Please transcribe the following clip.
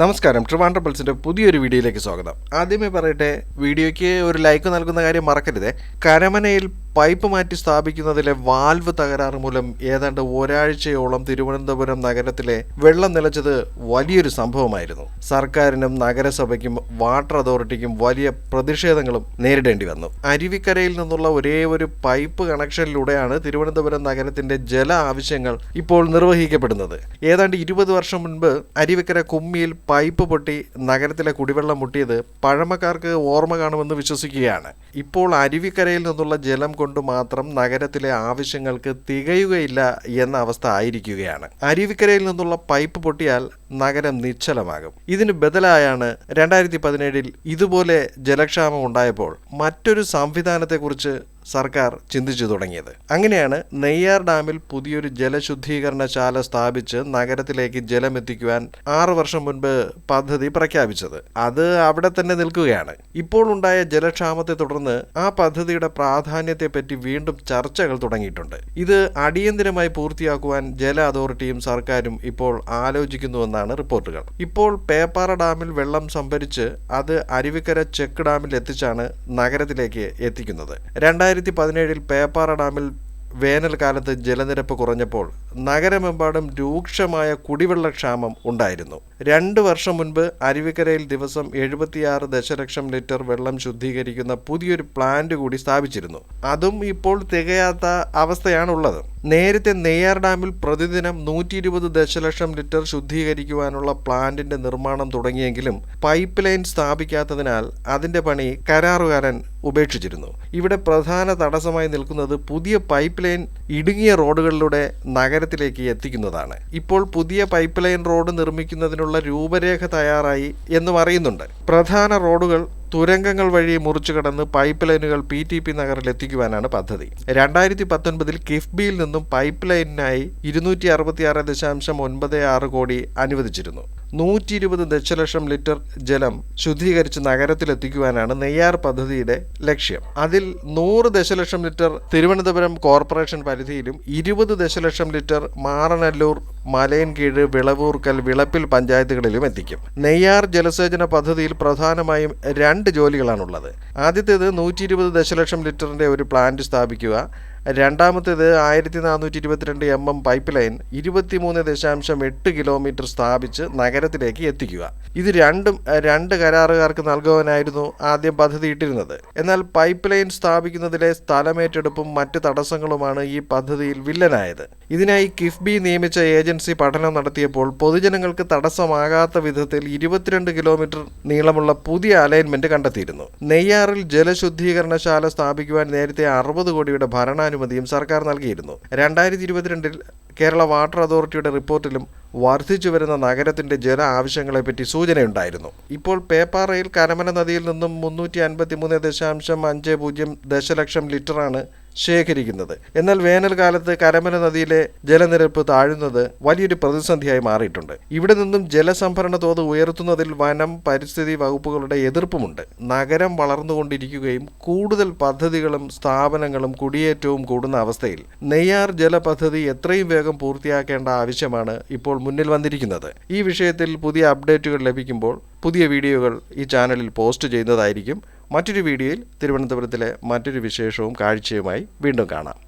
നമസ്കാരം. ട്രിവാൻഡ്രം പുതിയൊരു വീഡിയോയിലേക്ക് സ്വാഗതം. ആദ്യമേ പറയട്ടെ വീഡിയോയ്ക്ക് ഒരു ലൈക്ക് നൽകുന്ന കാര്യം മറക്കരുത്. കരമനയിൽ പൈപ്പ് മാറ്റി സ്ഥാപിക്കുന്നതിലെ വാൽവ് തകരാറ് മൂലം ഏതാണ്ട് ഒരാഴ്ചയോളം തിരുവനന്തപുരം നഗരത്തിലെ വെള്ളം നിലച്ചത് വലിയൊരു സംഭവമായിരുന്നു. സർക്കാരിനും നഗരസഭയ്ക്കും വാട്ടർ അതോറിറ്റിക്കും വലിയ പ്രതിഷേധങ്ങളും നേരിടേണ്ടി വന്നു. അരുവിക്കരയിൽ നിന്നുള്ള ഒരേ ഒരു പൈപ്പ് കണക്ഷനിലൂടെയാണ് തിരുവനന്തപുരം നഗരത്തിന്റെ ജല ആവശ്യങ്ങൾ ഇപ്പോൾ നിർവഹിക്കപ്പെടുന്നത്. ഏതാണ്ട് ഇരുപത് വർഷം മുൻപ് അരുവിക്കര കുമ്മിയിൽ പൈപ്പ് പൊട്ടി നഗരത്തിലെ കുടിവെള്ളം മുട്ടിയത് പഴമക്കാർക്ക് ഓർമ്മ കാണുമെന്ന് വിശ്വസിക്കുകയാണ്. ഇപ്പോൾ അരുവിക്കരയിൽ നിന്നുള്ള ജലം കൊണ്ട് മാത്രം നഗരത്തിലെ ആവശ്യങ്ങൾക്ക് തികയുകയില്ല എന്ന അവസ്ഥ ആയിരിക്കുകയാണ്. അരുവിക്കരയിൽ നിന്നുള്ള പൈപ്പ് പൊട്ടിയാൽ നഗരം നിശ്ചലമാകും. ഇതിന് ബദലായാണ് രണ്ടായിരത്തി പതിനേഴിൽ ഇതുപോലെ ജലക്ഷാമം ഉണ്ടായപ്പോൾ മറ്റൊരു സംവിധാനത്തെക്കുറിച്ച് സർക്കാർ ചിന്തിച്ചു തുടങ്ങിയത്. അങ്ങനെയാണ് നെയ്യാർ ഡാമിൽ പുതിയൊരു ജലശുദ്ധീകരണശാല സ്ഥാപിച്ച് നഗരത്തിലേക്ക് ജലമെത്തിക്കുവാൻ ആറു വർഷം മുൻപ് പദ്ധതി പ്രഖ്യാപിച്ചത്. അത് അവിടെ തന്നെ നിൽക്കുകയാണ്. ഇപ്പോൾ ഉണ്ടായ ജലക്ഷാമത്തെ തുടർന്ന് ആ പദ്ധതിയുടെ പ്രാധാന്യത്തെപ്പറ്റി വീണ്ടും ചർച്ചകൾ തുടങ്ങിയിട്ടുണ്ട്. ഇത് അടിയന്തിരമായി പൂർത്തിയാക്കുവാൻ ജല അതോറിറ്റിയും സർക്കാരും ഇപ്പോൾ ആലോചിക്കുന്നുവെന്നാണ് റിപ്പോർട്ടുകൾ. ഇപ്പോൾ പേപ്പാറ ഡാമിൽ വെള്ളം സംഭരിച്ച് അത് അരുവിക്കര ചെക്ക് ഡാമിൽ എത്തിച്ചാണ് നഗരത്തിലേക്ക് എത്തിക്കുന്നത്. രണ്ടായിരത്തി പതിനേഴിൽ പേപ്പാറ ഡാമിൽ വേനൽക്കാലത്ത് ജലനിരപ്പ് കുറഞ്ഞപ്പോൾ നഗരമെമ്പാടും രൂക്ഷമായ കുടിവെള്ളക്ഷാമം ഉണ്ടായിരുന്നു. രണ്ട് വർഷം മുൻപ് അരുവിക്കരയിൽ ദിവസം എഴുപത്തിയാറ് ദശലക്ഷം ലിറ്റർ വെള്ളം ശുദ്ധീകരിക്കുന്ന പുതിയൊരു പ്ലാന്റ് കൂടി സ്ഥാപിച്ചിരുന്നു. അതും ഇപ്പോൾ തികയാത്ത അവസ്ഥയാണുള്ളത്. നേരത്തെ നെയ്യാർ ഡാമിൽ പ്രതിദിനം നൂറ്റി ഇരുപത് ദശലക്ഷം ലിറ്റർ ശുദ്ധീകരിക്കുവാനുള്ള പ്ലാന്റിന്റെ നിർമ്മാണം തുടങ്ങിയെങ്കിലും പൈപ്പ് ലൈൻ സ്ഥാപിക്കാത്തതിനാൽ അതിന്റെ പണി കരാറുകാരൻ ഉപേക്ഷിച്ചിരുന്നു. ഇവിടെ പ്രധാന തടസ്സമായി നിൽക്കുന്നത് പുതിയ പൈപ്പ് ലൈൻ ഇടുങ്ങിയ റോഡുകളിലൂടെ നഗരത്തിലേക്ക് എത്തിക്കുന്നതാണ്. ഇപ്പോൾ പുതിയ പൈപ്പ് ലൈൻ റോഡ് നിർമ്മിക്കുന്നതിനുള്ള രൂപരേഖ തയ്യാറായി എന്ന് അറിയുന്നുണ്ട് പ്രധാന റോഡുകൾ തുരങ്കങ്ങൾ വഴി മുറിച്ചു കടന്ന് പൈപ്പ് ലൈനുകൾ പി ടി പി നഗറിൽ എത്തിക്കുവാനാണ് പദ്ധതി. രണ്ടായിരത്തി പത്തൊൻപതിൽ കിഫ്ബിയിൽ നിന്നും പൈപ്പ് ലൈനിനായി ഇരുന്നൂറ്റി അറുപത്തിയാറ് ദശാംശം ഒൻപത് ആറ് കോടി അനുവദിച്ചിരുന്നു. നൂറ്റി ഇരുപത് ദശലക്ഷം ലിറ്റർ ജലം ശുദ്ധീകരിച്ച് നഗരത്തിലെത്തിക്കുവാനാണ് നെയ്യാർ പദ്ധതിയുടെ ലക്ഷ്യം. അതിൽ നൂറ് ദശലക്ഷം ലിറ്റർ തിരുവനന്തപുരം കോർപ്പറേഷൻ പരിധിയിലും ഇരുപത് ദശലക്ഷം ലിറ്റർ മാറനല്ലൂർ മലയൻകീഴ് വിളവൂർക്കൽ വിളപ്പിൽ പഞ്ചായത്തുകളിലും എത്തിക്കും. നെയ്യാർ ജലസേചന പദ്ധതിയിൽ പ്രധാനമായും രണ്ട് ജോലികളാണുള്ളത്. ആദ്യത്തേത് നൂറ്റി ഇരുപത് ദശലക്ഷം ലിറ്ററിന്റെ ഒരു പ്ലാന്റ് സ്ഥാപിക്കുക. രണ്ടാമത്തേത് ആയിരത്തി നാനൂറ്റി ഇരുപത്തിരണ്ട് എം എം പൈപ്പ് ലൈൻ ഇരുപത്തിമൂന്ന് ദശാംശം എട്ട് കിലോമീറ്റർ സ്ഥാപിച്ച് നഗരത്തിലേക്ക് എത്തിക്കുക. ഇത് രണ്ടും രണ്ട് കരാറുകാർക്ക് നൽകുവാനായിരുന്നു ആദ്യം പദ്ധതി ഇട്ടിരുന്നത്. എന്നാൽ പൈപ്പ് ലൈൻ സ്ഥാപിക്കുന്നതിലെ സ്ഥലമേറ്റെടുപ്പും മറ്റ് തടസ്സങ്ങളുമാണ് ഈ പദ്ധതിയിൽ വില്ലനായത്. ഇതിനായി കിഫ്ബി നിയമിച്ച ഏജൻസി പഠനം നടത്തിയപ്പോൾ പൊതുജനങ്ങൾക്ക് തടസ്സമാകാത്ത വിധത്തിൽ ഇരുപത്തിരണ്ട് കിലോമീറ്റർ നീളമുള്ള പുതിയ അലൈൻമെന്റ് കണ്ടെത്തിയിരുന്നു. നെയ്യാറിൽ ജലശുദ്ധീകരണശാല സ്ഥാപിക്കുവാൻ നേരത്തെ അറുപത് കോടിയുടെ ഭരണാനുമതിയും സർക്കാർ നൽകിയിരുന്നു. രണ്ടായിരത്തി ഇരുപത്തിരണ്ടിൽ കേരള വാട്ടർ അതോറിറ്റിയുടെ റിപ്പോർട്ടിലും വർദ്ധിച്ചു വരുന്ന നഗരത്തിന്റെ ജല ആവശ്യങ്ങളെപ്പറ്റി സൂചനയുണ്ടായിരുന്നു. ഇപ്പോൾ പേപ്പാറയിൽ കരമന നദിയിൽ നിന്നും മുന്നൂറ്റി അൻപത്തി മൂന്ന് ദശാംശം അഞ്ച് പൂജ്യം ദശലക്ഷം ലിറ്ററാണ് ശേഖരിക്കുന്നത്. എന്നാൽ വേനൽക്കാലത്ത് കരമന നദിയിലെ ജലനിരപ്പ് താഴുന്നത് വലിയൊരു പ്രതിസന്ധിയായി മാറിയിട്ടുണ്ട്. ഇവിടെ നിന്നും ജലസംഭരണ തോത് ഉയർത്തുന്നതിൽ വനം പരിസ്ഥിതി വകുപ്പുകളുടെ എതിർപ്പുമുണ്ട്. നഗരം വളർന്നുകൊണ്ടിരിക്കുകയും കൂടുതൽ പദ്ധതികളും സ്ഥാപനങ്ങളും കുടിയേറ്റവും കൂടുന്ന അവസ്ഥയിൽ നെയ്യാർ ജല പദ്ധതി എത്രയും വേഗം പൂർത്തിയാക്കേണ്ട ആവശ്യമാണ് ഇപ്പോൾ മുന്നിൽ വന്നിരിക്കുന്നത്. ഈ വിഷയത്തിൽ പുതിയ അപ്ഡേറ്റുകൾ ലഭിക്കുമ്പോൾ പുതിയ വീഡിയോകൾ ഈ ചാനലിൽ പോസ്റ്റ് ചെയ്യുന്നതായിരിക്കും. മറ്റൊരു വീഡിയോയിൽ തിരുവനന്തപുരത്തിലെ മറ്റൊരു വിശേഷവും കാഴ്ചയുമായി വീണ്ടും കാണാം.